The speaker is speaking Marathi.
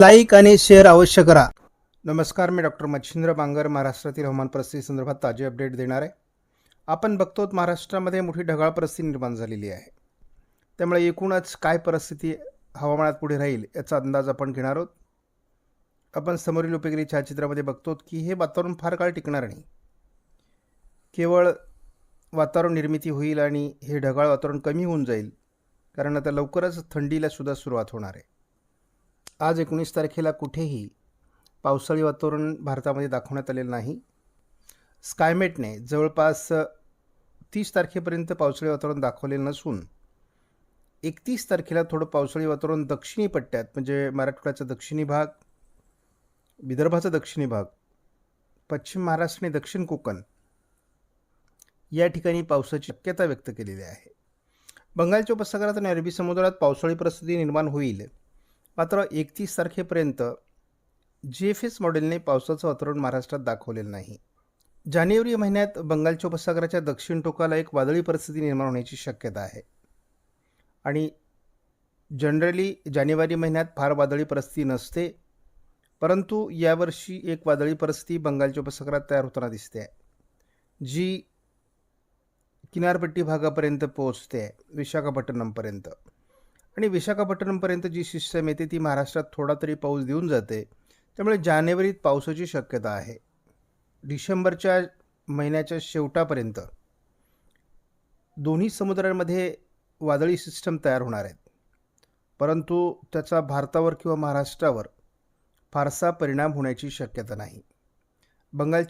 लाईक आणि शेअर अवश्य करा. नमस्कार मी डॉक्टर मच्छिंद्र बांगर महाराष्ट्रातील हवामान परिस्थिती संदर्भात ताजे अपडेट देणार आहे. आपण बघतो महाराष्ट्रामध्ये मोठी ढगाळ परिस्थिती निर्माण झालेली आहे. त्यामुळे एकूणच काय परिस्थिती हवामानात पुढे राहील याचा अंदाज आपण घेणार आहोत. आपण समोरील उपयोगी छायाचित्रामध्ये बघतो की हे वातावरण फार काळ टिकणार नाही. केवळ वातावरण निर्मिती होईल आणि हे ढगाळ वातावरण कमी होऊन जाईल कारण आता लवकरच थंडीला सुद्धा सुरुवात होणार आहे. आज एकोणीस तारखेला कुठेही पावसाळी वातावरण भारतामध्ये दाखवण्यात आलेलं नाही. स्कायमेटने जवळपास तीस तारखेपर्यंत पावसाळी वातावरण दाखवलेलं नसून एकतीस तारखेला थोडं पावसाळी वातावरण दक्षिणी पट्ट्यात म्हणजे मराठवाड्याचा दक्षिणी भाग विदर्भाचा दक्षिणी भाग पश्चिम महाराष्ट्र आणि दक्षिण कोकण या ठिकाणी पावसाची शक्यता व्यक्त केलेली आहे. बंगालच्या उपसागरात आणि अरबी समुद्रात पावसाळी परिस्थिती निर्माण होईल. मात्र एकतीस तारखेपर्यंत जी एफ एस मॉडेलने पावसाचं वातावरण महाराष्ट्रात दाखवलेलं नाही. जानेवारी महिन्यात बंगालच्या उपसागराच्या दक्षिण टोकाला एक वादळी परिस्थिती निर्माण होण्याची शक्यता आहे. आणि जनरली जानेवारी महिन्यात फार वादळी परिस्थिती नसते परंतु यावर्षी एक वादळी परिस्थिती बंगालच्या उपसागरात तयार होताना दिसते. आहे जी किनारपट्टी भागापर्यंत पोहोचते आहे विशाखापट्टणमपर्यंत. आणि विशाखापट्टणमपर्यंत जी सिस्टम येते ती महाराष्ट्रात थोडा तरी पाऊस देऊन जाते. त्यामुळे जानेवारीत पावसाची शक्यता आहे. डिसेंबरच्या महिन्याच्या शेवटापर्यंत दोन्ही समुद्रांमध्ये वादळी सिस्टम तयार होणार आहेत. परंतु त्याचा भारतावर किंवा महाराष्ट्रावर फारसा परिणाम होण्याची शक्यता नाही. बंगाल